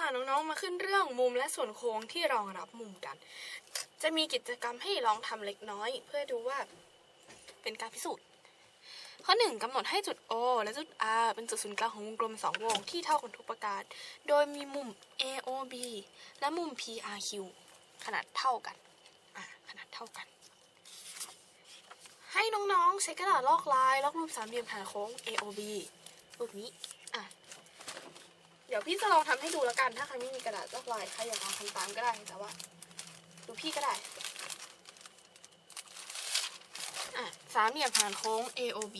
ค่ะน้องๆ มาขึ้นเรื่องมุมและส่วนโค้งที่รองรับมุมกัน จะมีกิจกรรมให้ลองทำเล็กน้อย เพื่อดูว่าเป็นการพิสูจน์ ข้อหนึ่งกำหนดให้จุด O และจุด R เป็นจุดศูนย์กลางของวงกลมสองวงที่เท่ากันทุกประการ โดยมีมุม AOB และมุม PRQ ขนาดเท่ากัน อะขนาดเท่ากัน ให้น้องๆ ใช้กระดาษลอกลาย ลอกรูปสามเหลี่ยมฐานโค้ง AOB รูปนี้ เดี๋ยวพี่จะลองทำให้ดูแล้วกัน ถ้าใครไม่มีกระดาษลอกลายใครอยากลองทำตามก็ได้แต่ว่า ดูพี่ก็ได้อะสามเหลี่ยมฐานโค้ง AOB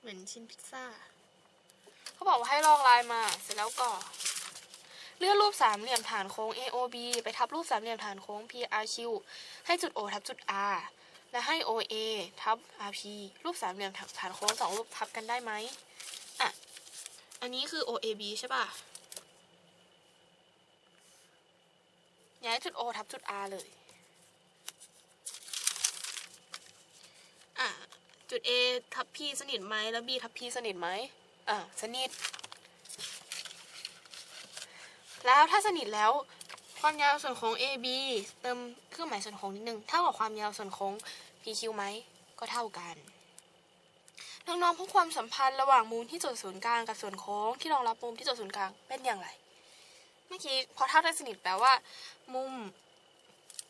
เหมือนชิ้นพิซซ่า เขาบอกว่าให้ลอกลายมา เสร็จแล้วก็เลื่อนรูปสามเหลี่ยมฐานโค้ง AOB ไปทับรูปสามเหลี่ยมฐานโค้ง PRQ ให้จุด O ทับจุด R และให้ OA ทับ RP รูปสามเหลี่ยมฐานโค้งสองรูปทับกันได้ไหมอะ อันนี้คือ OAB ใช่ป่ะ ย้ายจุด O ทับจุด R เลย อะ จุด A ทับ P สนิทไหม แล้ว B ทับ P สนิทไหม อะ สนิท แล้วถ้าสนิทแล้ว ความยาวส่วนโค้ง AB เติมเครื่องหมายส่วนโค้งนิดนึงเท่ากับความยาวส่วนโค้ง PQ ไหมก็เท่ากันน้องๆพบความสัมพันธ์ระหว่างมุมที่จุดศูนย์กลางกับส่วนโค้งที่รองรับมุมที่จุดศูนย์กลางเป็นอย่างไร เมื่อกี้พอเท่าได้สนิทแปลว่า มุม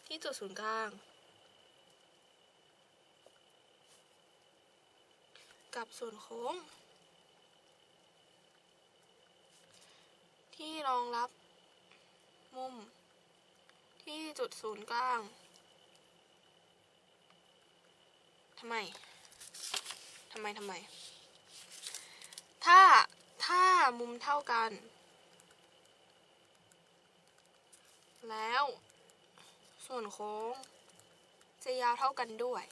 ที่จุดศูนย์กลาง กับส่วนโค้ง ที่รองรับมุม ที่จุดศูนย์กลางทำไมทำไมทำไม ถ้าถ้ามุมเท่ากัน แล้ว ส่วนโค้ง จะยาวเท่ากันด้วย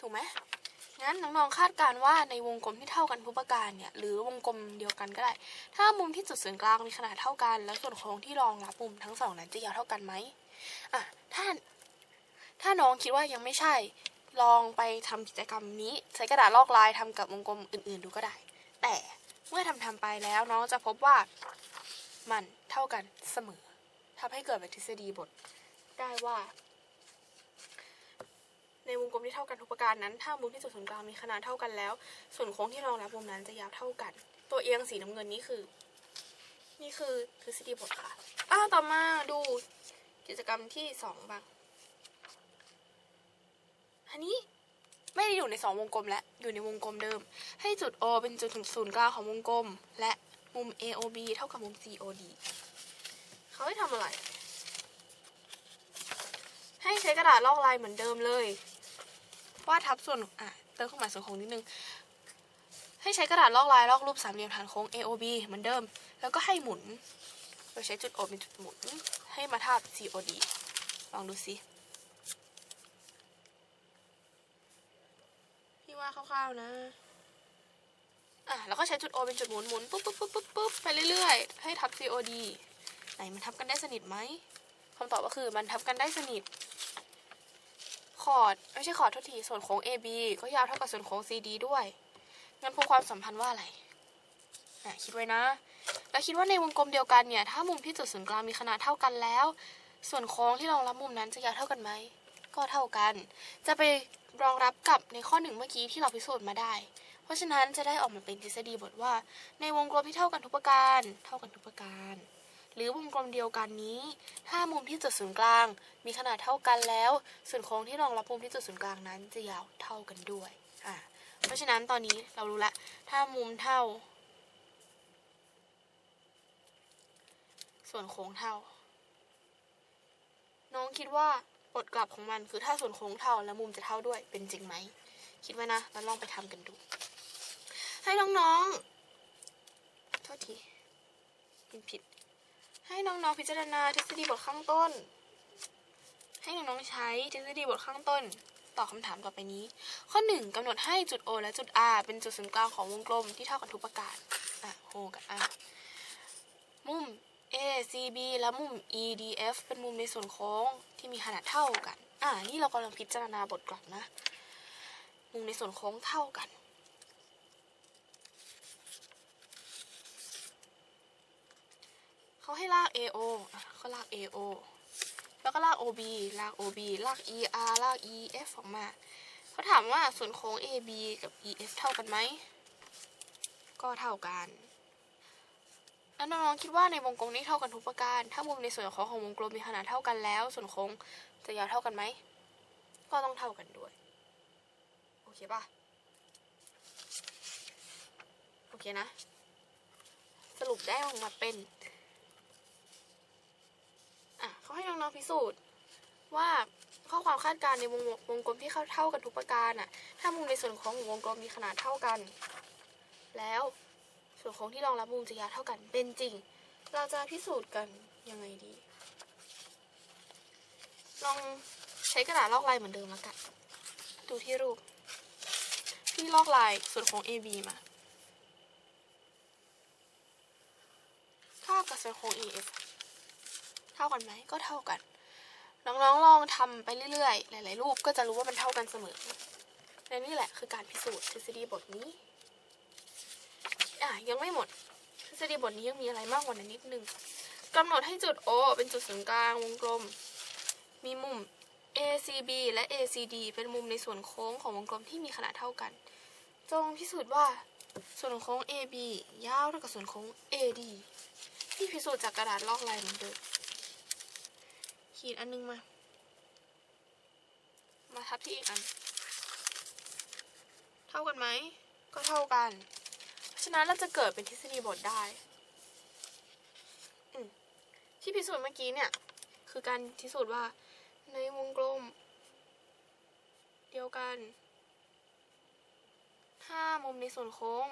ถูกไหม งั้นน้องๆคาดการว่าในวงกลมที่เท่ากันทุกประการเนี่ยหรือวงกลมเดียวกันก็ได้ ถ้ามุมที่จุดศูนย์กลางมีขนาดเท่ากัน แล้วส่วนโค้งที่รองรับมุมทั้งสองนั้นจะยาวเท่ากันไหมอะถ้าถ้าน้องคิดว่ายังไม่ใช่ ลองไปทำกิจกรรมนี้ ใช้กระดาษลอกลายทำกับวงกลมอื่น ๆ ดูก็ได้ แต่เมื่อทำทำไปแล้วน้องจะพบว่ามันเท่ากันเสมอทำให้เกิดเป็นทฤษฎีบทได้ว่า วงกลมที่เท่ากันทุกประการนั้นถ้ามุมที่จุดศูนย์กลางมีขนาดเท่ากันแล้ว ส่วนโค้งที่รองรับมุมนั้นจะยาวเท่ากัน ตัวเอียงสีน้ำเงินนี่คือ นี่คือทฤษฎีบทค่ะอ้าวต่อมาดูกิจกรรมที่สองบ้างอันนี้ไม่ได้อยู่ในสองวงกลมแล้วอยู่ในวงกลมเดิม ให้จุด O เป็นจุดศูนย์กลางของวงกลม และมุม AOB เท่ากับมุม COD เขาให้ทำอะไร ให้ใช้กระดาษลอกลายเหมือนเดิมเลย วาดทับส่วนอะเติมเครื่องหมายส่วนโค้งนิดนึง ให้ใช้กระดาษลอกลายลอกรูปสามเหลี่ยมฐานโค้ง AOB เหมือนเดิม แล้วก็ให้หมุนโดยใช้จุด O เป็นจุดหมุน ให้มาทาบ COD ลองดูสิพี่ว่าคร่าวๆนะอะแล้วก็ใช้จุด O เป็นจุดหมุนหมุนปุ๊บปุ๊บปุ๊บปุ๊บปุ๊บไปเรื่อยๆ ให้ทับ COD ไหนมันทับกันได้สนิทไหมคำตอบก็คือมันทับกันได้สนิท อร์ดไม่ใช่คอร์ดทษทีส่วนโค้ง AB ก็ยาวเท่ากับส่วนโค้ง CD ด้วย งั้นพบความสัมพันธ์ว่าอะไรอะคิดไว้นะ แล้วคิดว่าในวงกลมเดียวกันเนี่ย ถ้ามุมที่จุดศูนย์กลางมีขนาดเท่ากันแล้ว ส่วนโค้งที่รองรับมุมนั้นจะยาวเท่ากันไหม ก็เท่ากัน จะไปรองรับกับในข้อหนึ่งเมื่อกี้ที่เราพิสูจน์มาได้ เพราะฉะนั้นจะได้ออกมาเป็นทฤษฎีบทว่า ในวงกลมที่เท่ากันทุกประการ เท่ากันทุกประการ หรือวงกลมเดียวกันนี้ ถ้ามุมที่จุดศูนย์กลาง มีขนาดเท่ากันแล้ว ส่วนโค้งที่รองรับมุมที่จุดศูนย์กลางนั้นจะยาวเท่ากันด้วยอะเพราะฉะนั้นตอนนี้เรารู้ละถ้ามุมเท่า ส่วนโค้งเท่า น้องคิดว่าบทกลับของมันคือถ้าส่วนโค้งเท่าและมุมจะเท่าด้วยเป็นจริงไหม คิดไว้นะแล้วลองไปทำกันดู ให้น้องๆโทษทีพิมพ์ผิด ให้น้องๆพิจารณาทฤษฎีบทข้างต้น ให้น้องๆใช้ทฤษฎีบทข้างต้นตอบคำถามต่อไปนี้ ข้อ 1กำหนดให้จุด O และจุด R เป็นจุดศูนย์กลางของวงกลมที่เท่ากันทุกประการอะ O กับ R มุม ACB และมุม EDF เป็นมุมในส่วนโค้งที่มีขนาดเท่ากัน อ่า นี่เรากำลังพิจารณาบทกลับนะ มุมในส่วนโค้งเท่ากัน เขาให้ลาก AO ก็ลาก AO แล้วก็ลาก OB ลาก OB ลาก ER ลาก EF ออกมา เขาถามว่าส่วนโค้ง AB กับ EF เท่ากันไหม ก็เท่ากัน แล้วน้องๆคิดว่าในวงกลมนี้เท่ากันทุกประการ ถ้ามุมในส่วนโค้งของวงกลมมีขนาดเท่ากันแล้ว ส่วนโค้งจะยาวเท่ากันไหม ก็ต้องเท่ากันด้วย โอเคป่ะ โอเคนะ สรุปได้ออกมาเป็น อะเขาให้น้องๆพิสูจน์ว่าข้อความคาดการณ์ในวงวงกลมที่เข้าเท่ากันทุกประการน่ะ ถ้ามุมในส่วนของวงกลมมีขนาดเท่ากัน แล้วส่วนโค้งที่รองรับมุมจะยาวเท่ากันเป็นจริง เราจะพิสูจน์กันยังไงดี ลองใช้กระดาษลอกลายเหมือนเดิมแล้วกัน ดูที่รูป พี่ลอกลายส่วนโค้ง AB มาเท่ากับส่วนโค้ง EF ท่ากันไหมก็เท่ากัน น้องๆลองทำไปเรื่อยๆ หลาย ๆ รูปก็จะรู้ว่ามันเท่ากันเสมอและนี่แหละคือการพิสูจน์ทฤษฎีบทนี้อะยังไม่หมด ทฤษฎีบทนี้ยังมีอะไรมากกว่านั้นนิดนึงกำหนดให้จุด O เป็นจุดศูนย์กลางวงกลม มีมุม ACB และ ACD เป็นมุมในส่วนโค้งของวงกลมที่มีขนาดเท่ากัน จงพิสูจน์ว่าส่วนโค้ง AB ยาวเท่ากับส่วนโค้ง AD ที่พิสูจน์จากกระดาษลอกลายเหมือนเดิม ขีดอันนึงมา มาทับที่อีกอัน เท่ากันไหม ก็เท่ากัน เพราะฉะนั้นเราจะเกิดเป็นทฤษฎีบทได้อืมที่พิสูจน์เมื่อกี้เนี่ย คือการพิสูจน์ว่าในวงกลม เดียวกัน ถ้ามุมในส่วนโค้ง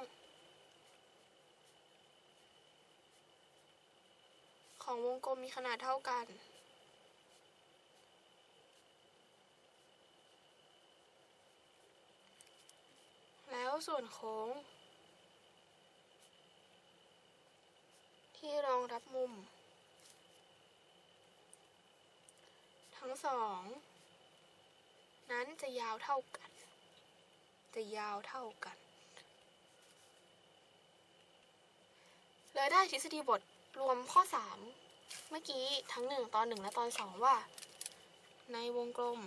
ของวงกลมมีขนาดเท่ากัน แล้ว ส่วนโค้ง ที่รองรับมุม ทั้งสอง นั้นจะยาวเท่ากัน จะยาวเท่ากัน เลยได้ทฤษฎีบทรวมข้อ 3 เมื่อกี้ทั้ง 1 ตอน 1 และตอน 2 ว่า ในวงกลม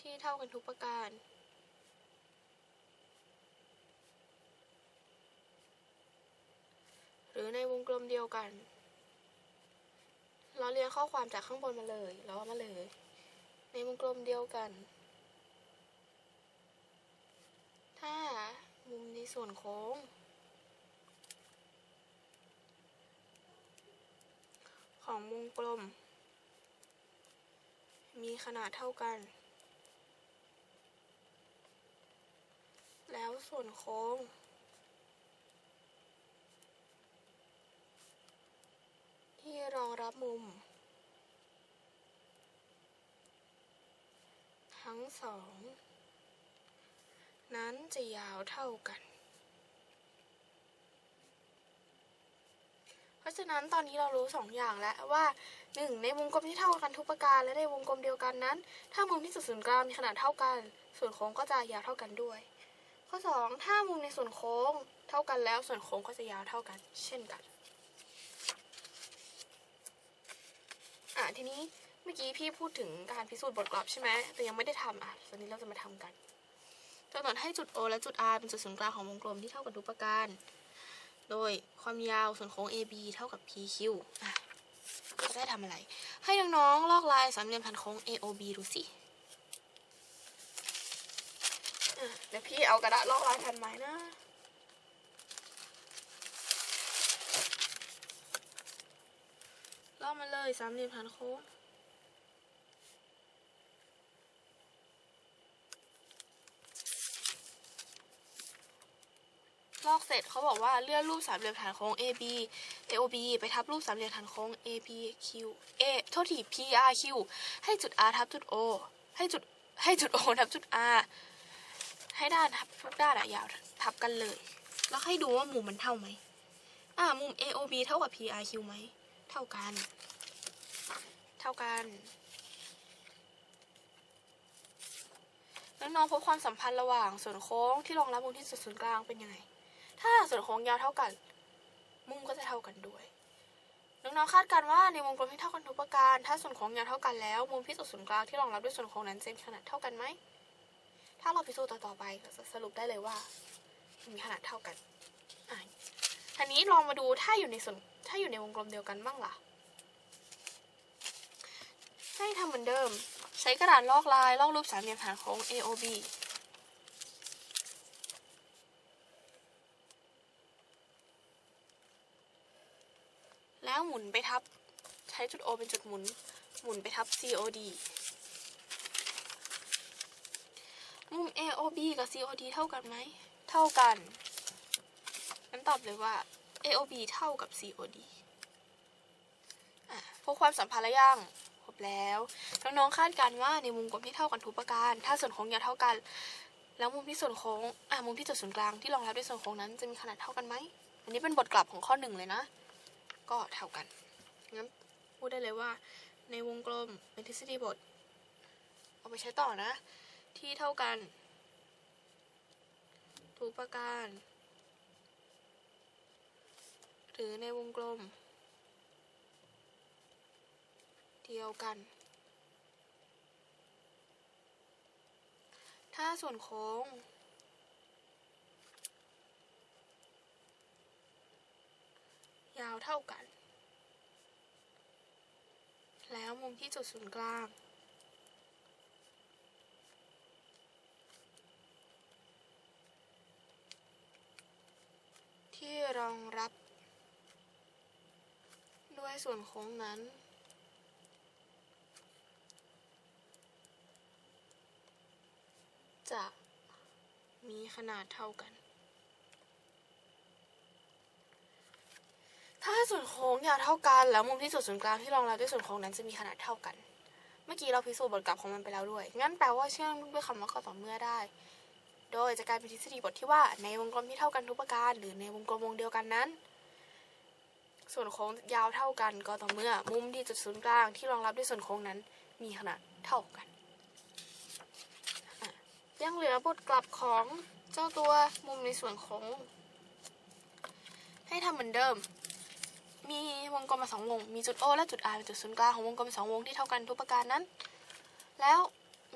ที่เท่ากันทุกประการ รือในวงกลมเดียวกัน เราเรียงข้อความจากข้างบนมาเลยแล้วเอมาเลย ในวงกลมเดียวกัน ถ้ามุมในส่วนโค้ง ของวงกลม มีขนาดเท่ากัน แล้วส่วนโค้ง ที่ รับมุม ทั้งสอง นั้นจะยาวเท่ากัน เพราะฉะนั้นตอนนี้เรารู้สองอย่างแล้วว่าหนึ่งในวงกลมที่เท่ากันทุกประการ และในวงกลมเดียวกันนั้น ถ้ามุมที่จุดศูนย์กลางมีขนาดเท่ากัน ส่วนโค้งก็จะยาวเท่ากันด้วย ข้อสองถ้ามุมในส่วนโค้งเท่ากันแล้วส่วนโค้งก็จะยาวเท่ากัน เช่นกัน อะ ทีนี้เมื่อกี้พี่พูดถึงการพิสูจน์บทกลับใช่ไหมแต่ยังไม่ได้ทำอะตอนนี้เราจะมาทำกันกำหนดให้จุด O และจุด R เป็นจุดศูนย์กลางของวงกลมที่เท่ากันทุกประการ โดยความยาวส่วนโค้ง AB เท่ากับ PQ จะได้ทำอะไร ให้น้องๆลอกลายสามเหลี่ยมฐานโค้ง AOB ดูสิเดี๋ยวพี่เอากระดาษลอกลายแผ่นใหม่นะ ลอกมาเลยสามเหลี่ยมฐานโค้งลอกเสร็จเขาบอกว่าเลื่อนรูปสามเหลี่ยมฐานโค้ง AB AOB ไปทับรูปสามเหลี่ยมฐานโค้ง APQ A โทษที PRQ ให้จุด R ทับจุด O ให้จุดให้จุด O ทับจุด R ให้ด้านทับทุกด้านอะยาวทับกันเลย แล้วให้ดูว่ามุมมันเท่าไหมอ่ามุม AOB เท่ากับ PRQ ไหม เท่ากัน เท่ากันน้องพบความสัมพันธ์ระหว่างส่วนโค้งที่รองรับมุมที่สุดศูนย์กลางเป็นยังไง ถ้าส่วนโค้งยาวเท่ากัน มุมก็จะเท่ากันด้วยน้องๆคาดการณ์ว่าในวงกลมที่เท่ากันทุกประการ ถ้าส่วนโค้งยาวเท่ากันแล้ว มุมที่สุดศูนย์กลางที่รองรับด้วยส่วนโค้งนั้นจะมีขนาดเท่ากันไหม ถ้าเราพิสูจน์ต่อๆไปเราจะสรุปได้เลยว่า มีขนาดเท่ากันอะทีนี้ลองมาดูถ้าอยู่ในส่วน ถ้าอยู่ในวงกลมเดียวกันบ้างล่ะ ให้ทำเหมือนเดิม ใช้กระดาษลอกลายลอกรูปสามเหลี่ยมฐานโค้ง AOB แล้วหมุนไปทับ ใช้จุด O เป็นจุดหมุน หมุนไปทับ COD มุม AOB กับ COD เท่ากันไหม เท่ากัน งั้นตอบเลยว่า AOB เท่ากับ COD อะพบความสัมพันธ์แล้วยังพบแล้ว น้องๆคาดการณ์ว่าในมุมกลมที่เท่ากันทุกประการ ถ้าส่วนโค้งยาวเท่ากัน แล้วมุมที่ส่วนโค้งอะมุมที่จุดศูนย์กลางที่รองรับด้วยส่วนโค้งนั้นจะมีขนาดเท่ากันไหม อันนี้เป็นบทกลับของข้อหนึ่งเลยนะ ก็เท่ากัน งั้นพูดได้เลยว่า ในวงกลมเป็นทฤษฎีบท เอาไปใช้ต่อนะ ที่เท่ากันทุกประการ รือในวงกลม เดียวกัน ถ้าส่วนโค้ง ยาวเท่ากัน แล้วมุมที่จุดศูนย์กลางที่รองรับ ด้วยส่วนโค้งนั้น จะมีขนาดเท่ากัน ถ้าส่วนโค้งยาวเท่ากันแล้วมุมที่จุดศูนย์กลางที่รองรับด้วยส่วนโค้งนั้นจะมีขนาดเท่ากัน เมื่อกี้เราพิสูจน์บทกลับของมันไปแล้วด้วย งั้นแปลว่าเชื่อมด้วยคำว่าก็ต่อเมื่อได้ โดยจะกลายเป็นทฤษฎีบทที่ว่าในวงกลมที่เท่ากันทุกประการ หรือในวงกลมวงเดียวกันนั้น ส่วนโค้งยาวเท่ากันก็ต่อเมื่อ มุมที่จุดศูนย์กลางที่รองรับด้วยส่วนโค้งนั้น มีขนาดเท่ากัน ยังเหลือบทกลับของเจ้าตัวมุมในส่วนโค้ง ให้ทำเหมือนเดิม มีวงกลมมาสองวง มีจุด O และจุด R เป็นจุดศูนย์กลางของวงกลมสองวงที่เท่ากันทุกประการนั้น แล้ว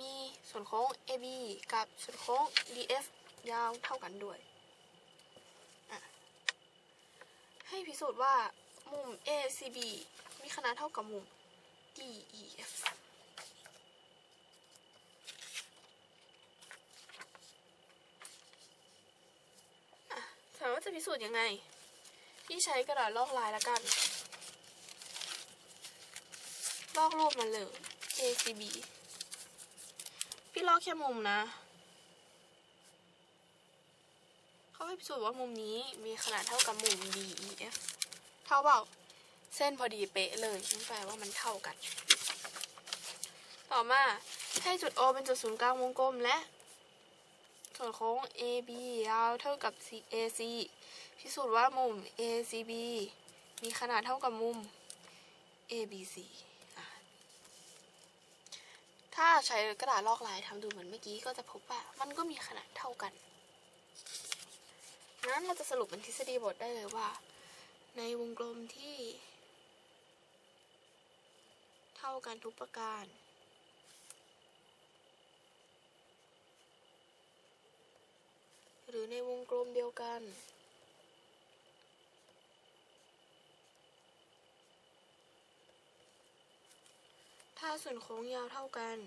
มีส่วนโค้ง AB กับส่วนโค้ง DF ยาวเท่ากันด้วยให้พิสูจน์ว่า มุม ACB มีขนาดเท่ากับมุม DEF ถามว่าจะพิสูจน์ยังไงที่ใช้กระดาษลอกลายแล้วกัน ลอกรูปมาเลย ACB พี่ลอกแค่มุมนะ เขาให้พิสูจน์ว่ามุมนี้มีขนาดเท่ากับมุม DEF เท่าเปล่าเส้นพอดีเป๊ะเลยนั่นแปลว่ามันเท่ากัน ต่อมาให้จุด O เป็นจุดศูนย์กลางวงกลมและส่วนโค้ง AB ยาวเท่ากับ AC พิสูจน์ว่ามุม ACB มีขนาดเท่ากับมุม ABC ถ้าใช้กระดาษลอกลายทำดูเหมือนเมื่อกี้ก็จะพบว่ามันก็มีขนาดเท่ากันงั้นเราจะสรุปเป็นทฤษฎีบทได้เลยว่า ในวงกลมที่ เท่ากันทุกประการ หรือในวงกลมเดียวกัน ถ้าส่วนโค้งยาวเท่ากัน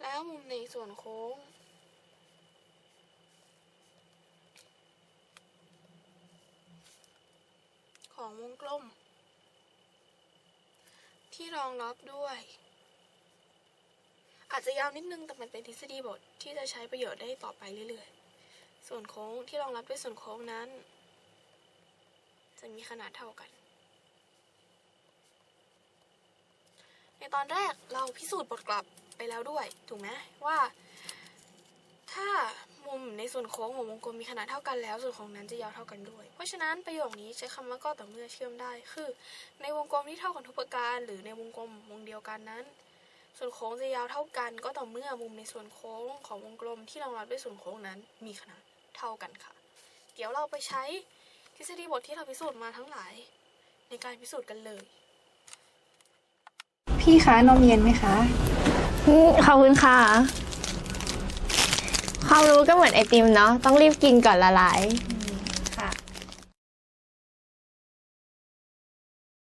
แล้วมุมในส่วนโค้ง ของวงกลม ที่รองรับด้วย อาจจะยาวนิดนึงแต่มันเป็นทฤษฎีบทที่จะใช้ประโยชน์ได้ต่อไปเรื่อยๆ ส่วนโค้งที่รองรับด้วยส่วนโค้งนั้น จะมีขนาดเท่ากัน ในตอนแรกเราพิสูจน์บทกลับไปแล้วด้วย ถูกไหมว่า ถ้า มุมในส่วนโค้งของวงกลมมีขนาดเท่ากันแล้ว ส่วนของนั้นจะยาวเท่ากันด้วย เพราะฉะนั้นประโยคนี้ใช้คำว่าก็ต่อเมื่อเชื่อมได้ คือ ในวงกลมที่เท่ากันทุกประการ หรือในวงกลมวงเดียวกันนั้น ส่วนโค้งจะยาวเท่ากัน ก็ต่อเมื่อมุมในส่วนโค้งของวงกลมที่รองรับด้วยส่วนโค้งนั้น มีขนาดเท่ากันค่ะ เดี๋ยวเราไปใช้ทฤษฎีบทที่เราพิสูจน์มาทั้งหลาย ในการพิสูจน์กันเลย พี่คะนมเย็นไหมคะอืมขอบคุณค่ะ ความรู้ก็เหมือนไอติมเนาะต้องรีบกินก่อนละลาย